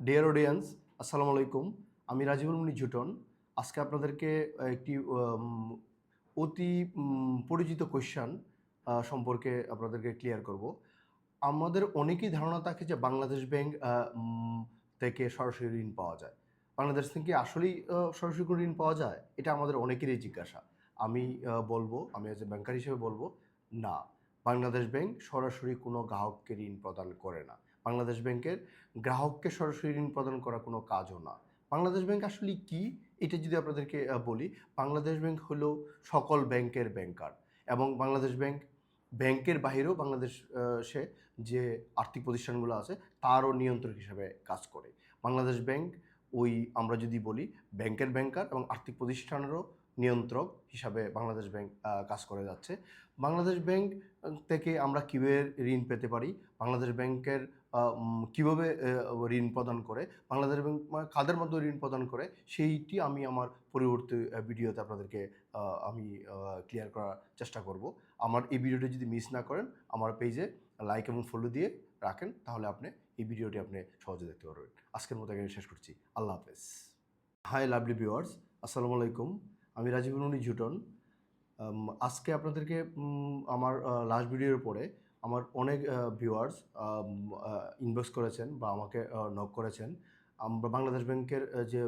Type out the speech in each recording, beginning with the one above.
Dear audience আসসালামু আলাইকুম আমি রাজিবুল মুনি জুটন আজকে আপনাদেরকে একটি অতি পরিচিত কোয়েশ্চান সম্পর্কে আপনাদেরকে ক্লিয়ার করব। আমাদের অনেকেই ধারণা থাকে যে বাংলাদেশ ব্যাংক থেকে সরাসরি ঋণ পাওয়া যায়। বাংলাদেশ থেকে আসলেই সরাসরি ঋণ পাওয়া যায়? এটা আমাদের অনেকেরই জিজ্ঞাসা। আমি বলব, আমি এজ এ ব্যাংকার হিসেবে বলব, না। বাংলাদেশ ব্যাংক সরাসরি কোনো গ্রাহককে ঋণ প্রদান করে না। বাংলাদেশ ব্যাংকের গ্রাহককে সরাসরি ঋণ প্রদান করা কোনো কাজও না। বাংলাদেশ ব্যাংক আসলে কি? এটা যদি আপনাদেরকে বলি, বাংলাদেশ ব্যাংক হলো সকল ব্যাংকের ব্যাংকার এবং বাংলাদেশ ব্যাংক, ব্যাংকের বাংলাদেশ সে যে আর্থিক প্রতিষ্ঠানগুলো আছে তারও নিয়ন্ত্রক হিসেবে কাজ করে। বাংলাদেশ ব্যাংক ওই আমরা যদি বলি ব্যাংকের ব্যাংকার এবং আর্থিক প্রতিষ্ঠানেরও নিয়ন্ত্রক হিসাবে বাংলাদেশ ব্যাংক কাজ করে যাচ্ছে। বাংলাদেশ ব্যাংক থেকে আমরা কীভাবে ঋণ পেতে পারি? বাংলাদেশ ব্যাংকের কীভাবে ঋণ প্রদান করে? বাংলাদেশ ব্যাংক কাদের মধ্যে ঋণ প্রদান করে? সেইটি আমি আমার পরবর্তী ভিডিওতে আপনাদেরকে আমি ক্লিয়ার করার চেষ্টা করব। আমার এই ভিডিওটি যদি মিস না করেন, আমার পেজে লাইক এবং ফলো দিয়ে রাখেন, তাহলে আপনি এই ভিডিওটি আপনি সহজে দেখতে পারবেন। আজকের মতো এখানে শেষ করছি। আল্লাহ হাফেজ। হাই লাভলি ভিউয়ার্স আসসালামু আলাইকুম। আমি রাজীব নুনি জুটন আজকে আপনাদেরকে আমার লাস্ট ভিডিওর পরে আমার অনেক ভিউয়ার্স ইনভেস্ট করেছেন বা আমাকে নক করেছেন। আমরা বাংলাদেশ ব্যাংকের যে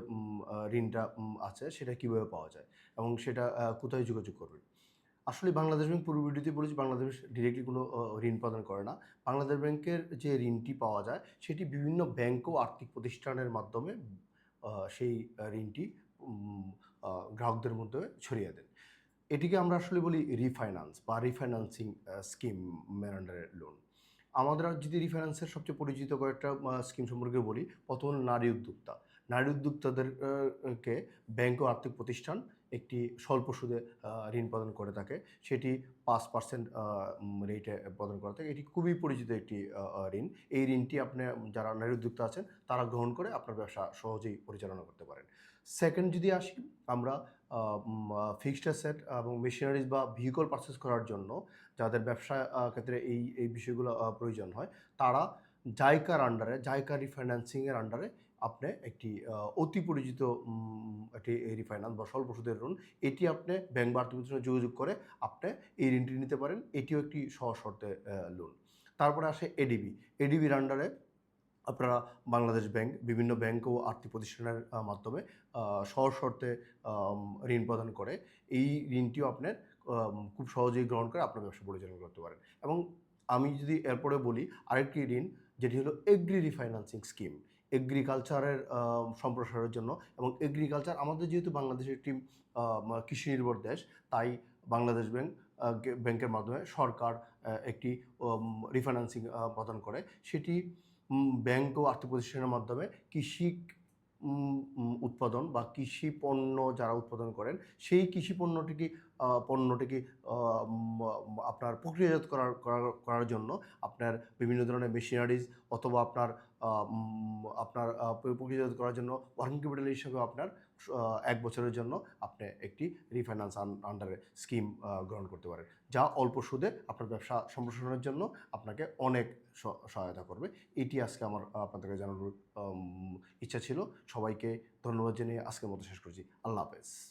ঋণটা আছে সেটা কীভাবে পাওয়া যায় এবং সেটা কোথায় যোগাযোগ করবেন। আসলে বাংলাদেশ ব্যাংক পূর্ব ভিডিওতে বলেছি বাংলাদেশ ডিরেক্টলি কোনো ঋণ প্রদান করে না। বাংলাদেশ ব্যাংকের যে ঋণটি পাওয়া যায় সেটি বিভিন্ন ব্যাংক ও আর্থিক প্রতিষ্ঠানের মাধ্যমে সেই ঋণটি গ্রাহকদের মধ্যে ছড়িয়ে দেন। এটিকে আমরা আসলে বলি রিফাইন্যান্স বা রিফাইন্যান্সিং স্কিম মেরান্ডারের লোন আমাদের যদি রিফাইন্যান্সের সবচেয়ে পরিচিত কয়েকটা স্কিম সম্পর্কে বলি, প্রথম নারী উদ্যোক্তা। নারী উদ্যোক্তাদেরকে ব্যাংক ও আর্থিক প্রতিষ্ঠান একটি স্বল্প সুদে ঋণ প্রদান করে থাকে। সেটি পাঁচ পার্সেন্ট রেটে প্রদান করে থাকে। এটি খুবই পরিচিত একটি ঋণ। এই ঋণটি আপনি যারা নারী উদ্যোক্তা আছেন, তারা গ্রহণ করে আপনার ব্যবসা সহজেই পরিচালনা করতে পারেন। সেকেন্ড যদি আসি, আমরা ফিক্সড অ্যাসেট এবং মেশিনারিজ বা ভেহিকল পারচেস করার জন্য যাদের ব্যবসা ক্ষেত্রে এই এই বিষয়গুলো প্রয়োজন হয়, তারা জাইকার আন্ডারে জাইকা রিফাইন্যান্সিংয়ের আন্ডারে আপনি একটি অতি পরিচিত একটি রিফাইন্যান্স বা স্বল্প সুদের ঋণ, এটি আপনি ব্যাংক বা আর্থিক যোগাযোগ করে, আপনি এই ঋণটি নিতে পারেন। এটিও একটি সহজ শর্তে লোন তারপরে আসে এডিবি এডিবির আন্ডারে আপনারা বাংলাদেশ ব্যাংক বিভিন্ন ব্যাংক ও আর্থিক প্রতিষ্ঠানের মাধ্যমে সহজ শর্তে ঋণ প্রদান করে। এই ঋণটিও আপনার খুব সহজেই গ্রহণ করে আপনার ব্যবসা পরিচালনা করতে পারেন। এবং আমি যদি এরপরে বলি, আরেকটি ঋণ, যেটি হলো এগ্রি রিফাইন্যান্সিং স্কিম। এগ্রিকালচারের আহ, সম্প্রসারের জন্য এবং এগ্রিকালচার আমাদের যেহেতু বাংলাদেশের একটি কৃষি নির্ভর দেশ তাই বাংলাদেশ ব্যাংক ব্যাংকের মাধ্যমে সরকার একটি রিফাইন্যান্সিং প্রদান করে। সেটি ব্যাংক ও আর্থিক প্রতিষ্ঠানের মাধ্যমে কৃষি উৎপাদন বা কৃষি পণ্য যারা উৎপাদন করেন সেই কৃষি পণ্যটিকে পণ্যটিকে আপনার প্রক্রিয়াজাত করার করার- জন্য আপনার বিভিন্ন ধরনের মেশিনারিজ অথবা আপনার আপনার প্রক্রিয়াজাত করার জন্য ওয়ার্কিং ক্যাপিটাল হিসেবে আপনার এক বছরের জন্য আপনি একটি রিফাইন্যান্স আন্ডারে স্কিম গ্রহণ করতে পারেন। যা অল্প সুদে আপনার ব্যবসা সম্প্রসারণের জন্য আপনাকে অনেক সহায়তা করবে। এটি আজকে আমার আপনাদেরকে জানানোর ইচ্ছা ছিল। সবাইকে ধন্যবাদ জানিয়ে আজকের মতো শেষ করছি। আল্লাহ হাফেজ।